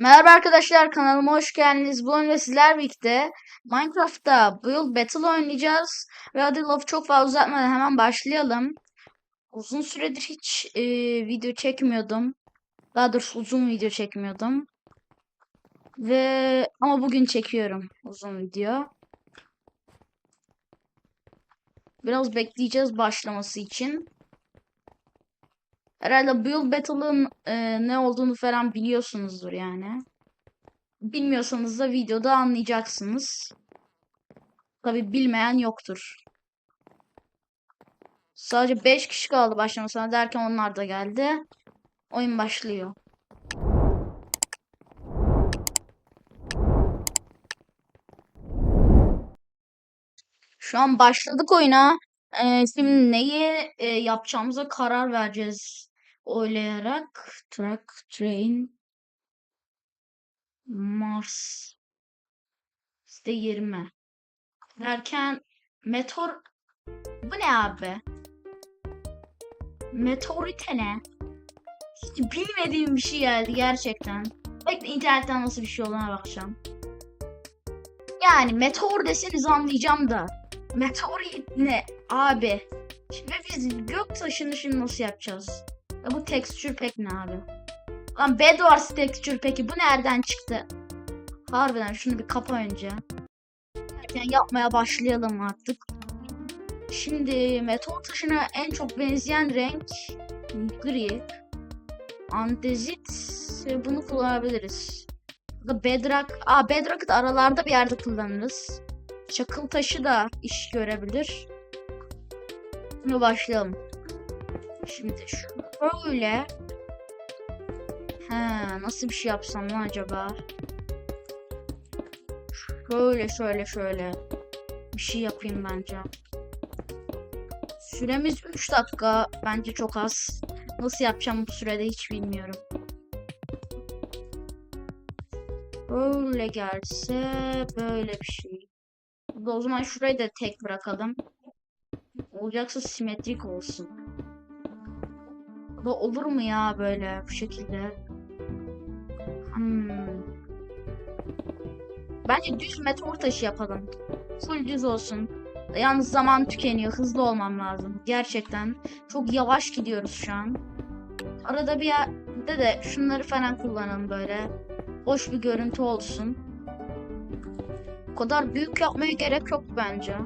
Merhaba arkadaşlar kanalıma hoş geldiniz. Bu oyunda sizler birlikte Minecraft'ta Build Battle oynayacağız. Ve hadi lafı çok fazla uzatmadan hemen başlayalım. Uzun süredir hiç e, video çekmiyordum. Daha doğrusu uzun video çekmiyordum. Ve ama bugün çekiyorum uzun video. Biraz bekleyeceğiz başlaması için. Herhalde Build Battle'ın e, ne olduğunu falan biliyorsunuzdur yani. Bilmiyorsanız da videoda anlayacaksınız. Tabi bilmeyen yoktur. Sadece 5 kişi kaldı başlamasına derken onlar da geldi. Oyun başlıyor. Şu an başladık oyuna. Ee, şimdi neyi e, yapacağımıza karar vereceğiz. Oylayarak. Track, train, Mars. İşte 20. Derken meteor... Bu ne abi? Meteorite ne? Hiç bilmediğim bir şey geldi gerçekten. Bekle internetten nasıl bir şey olduğuna bakacağım. Yani meteor deseniz anlayacağım da. Meteorit ne abi? Şimdi biz gök taşını şimdi nasıl yapacağız? Bu tekstür pek ne abi? Lan Bedwars tekstür peki bu nereden çıktı? Harbiden şunu bir kapa önce. Derken yapmaya başlayalım artık. Şimdi meteor taşına en çok benzeyen renk gri. Andezit bunu kullanabiliriz. Da Bedrock. Aa Bedrock'ı da aralarda bir yerde kullanırız. Çakıl taşı da iş görebilir. Şimdi başlayalım. Şimdi şöyle. He, nasıl bir şey yapsam lan acaba? Şöyle şöyle şöyle. Bir şey yapayım bence. Süremiz 3 dakika. Bence çok az. Nasıl yapacağım bu sürede hiç bilmiyorum. Böyle gelse böyle bir şey. O zaman şurayı da tek bırakalım. Olacaksa simetrik olsun. Bu olur mu ya böyle bu şekilde? Hmm. Bence düz meteor taşı yapalım. Full düz olsun. Yalnız zaman tükeniyor. Hızlı olmam lazım. Gerçekten. Çok yavaş gidiyoruz şu an. Arada bir yerde de şunları falan kullanalım böyle. Hoş bir görüntü olsun. O kadar büyük yapmaya gerek yok bence.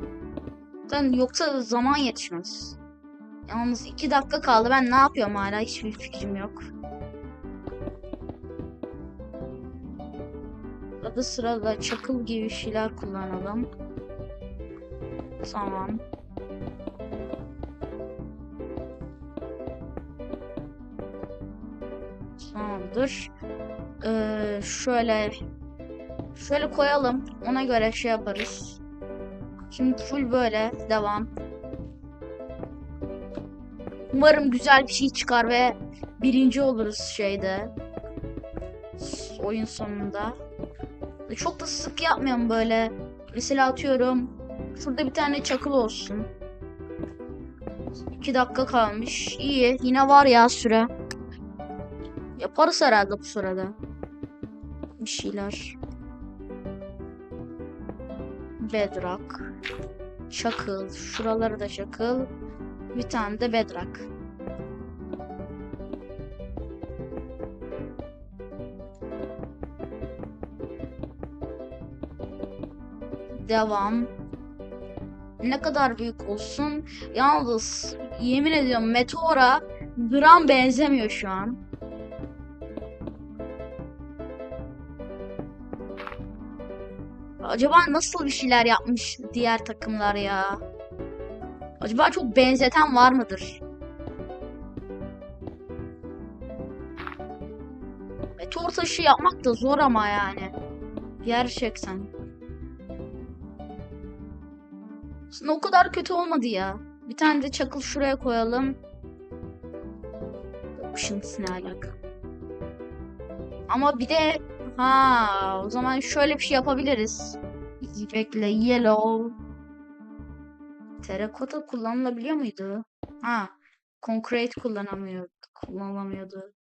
Zaten yoksa zaman yetişmez. Yalnız iki dakika kaldı. Ben ne yapıyorum hala? Hiçbir fikrim yok. Arada sırada çakıl gibi şeyler kullanalım. Tamam. Tamamdır. Ee, şöyle şöyle koyalım. Ona göre şey yaparız. Şimdi full böyle devam. Umarım güzel bir şey çıkar ve birinci oluruz şeyde. Oyun sonunda. Çok da sık yapmıyorum böyle. Mesela atıyorum. Şurada bir tane çakıl olsun. 2 dakika kalmış. İyi. Yine var ya süre. Yaparız herhalde bu sırada. Bir şeyler. Bedrock. Çakıl. Şuraları da çakıl. Bir tane de bedrock. Devam. Ne kadar büyük olsun. Yalnız yemin ediyorum meteora gram benzemiyor şu an. Acaba nasıl bir şeyler yapmış diğer takımlar ya? Acaba çok benzeten var mıdır? Meteor taşı yapmak da zor ama yani. Gerçekten. Aslında o kadar kötü olmadı ya. Bir tane de çakıl şuraya koyalım. Işıntısı ne alaka? Ama bir de ha o zaman şöyle bir şey yapabiliriz. Bekle yellow. Terakota kullanılabiliyor muydu? Ha concrete kullanamıyor, kullanılamıyordu.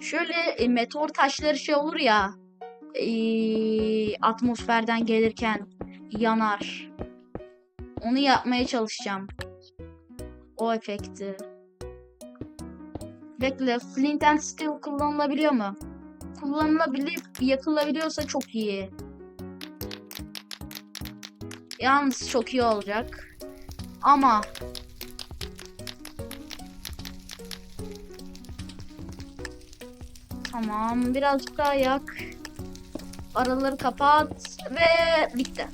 Şöyle e, meteor taşları şey olur ya. e, atmosferden gelirken yanar. Onu yapmaya çalışacağım. O efekti. Bekle. Flint and Steel kullanılabiliyor mu? Kullanılabilir, yakılabiliyorsa çok iyi. Yalnız çok iyi olacak. Ama Tamam, birazcık daha yak. Araları kapat ve bitti.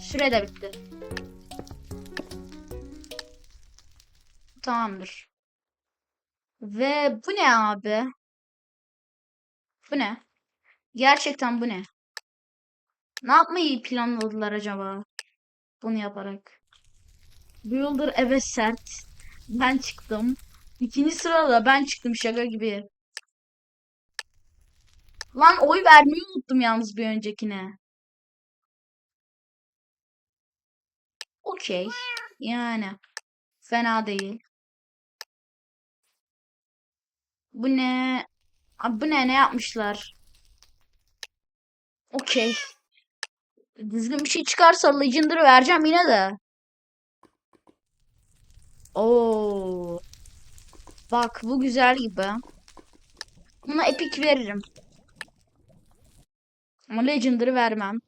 Süre de bitti. Tamamdır. Ve bu ne abi? Bu ne? Gerçekten bu ne? Ne yapmayı planladılar acaba? Bunu yaparak. Builder evet sert. Ben çıktım. İkinci sırada ben çıktım şaka gibi. Lan oy vermeyi unuttum yalnız bir öncekine. Okey. Yani. Fena değil. Bu ne? Abi bu ne? Ne yapmışlar? Okey. Düzgün bir şey çıkarsa Legendary vereceğim yine de. Oo. Bak bu güzel gibi. Buna epic veririm. Ama Legendary vermem.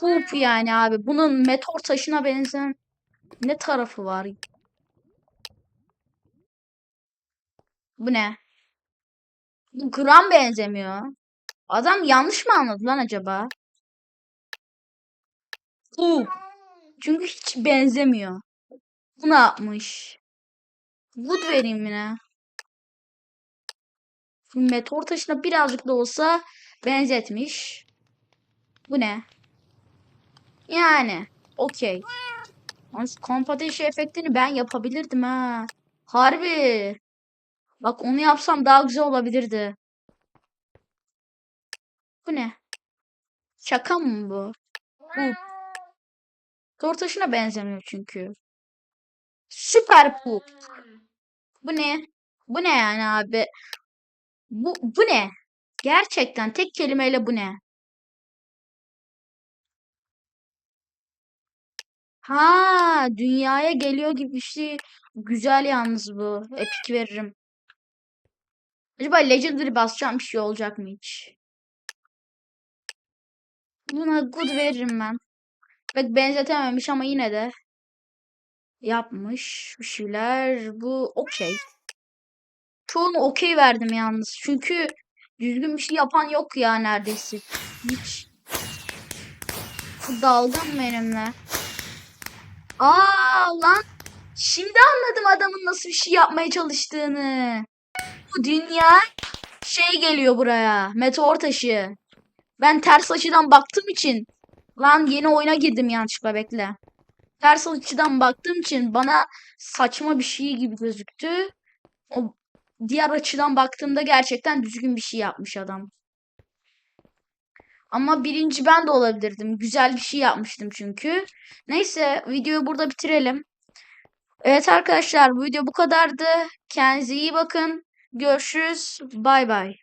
Hoop yani abi. Bunun meteor taşına benzeyen ne tarafı var? Bu ne? Bu gram benzemiyor. Adam yanlış mı anladı lan acaba? Hoop. Çünkü hiç benzemiyor. Bu ne yapmış? Wood vereyim yine. Meteor taşına birazcık da olsa benzetmiş. Bu ne? Yani. Okey. Ateşi efektini ben yapabilirdim ha. Harbi. Bak onu yapsam daha güzel olabilirdi. Bu ne? Şaka mı bu? Bu. Meteor taşına benzemiyor çünkü. Süper poop. Bu ne? Bu ne yani abi? Bu, bu ne? Gerçekten tek kelimeyle bu ne? Ha, dünyaya geliyor gibi bir şey. Güzel yalnız bu. Epic veririm. Acaba Legendary basacağım bir şey olacak mı hiç? Buna good veririm ben. Pek benzetememiş ama yine de yapmış bir şeyler. Bu okey. Çoğunu okey verdim yalnız. Çünkü düzgün bir şey yapan yok ya neredeyse. Hiç. Mı benimle? Aa lan. Şimdi anladım adamın nasıl bir şey yapmaya çalıştığını. Bu dünya şey geliyor buraya. Meteor taşı. Ben ters açıdan baktığım için. Lan yeni oyuna girdim yanlışlıkla bekle. Ters açıdan baktığım için bana saçma bir şey gibi gözüktü. O diğer açıdan baktığımda gerçekten düzgün bir şey yapmış adam. Ama birinci ben de olabilirdim. Güzel bir şey yapmıştım çünkü. Neyse videoyu burada bitirelim. Evet arkadaşlar bu video bu kadardı. Kendinize iyi bakın. Görüşürüz. Bay bay.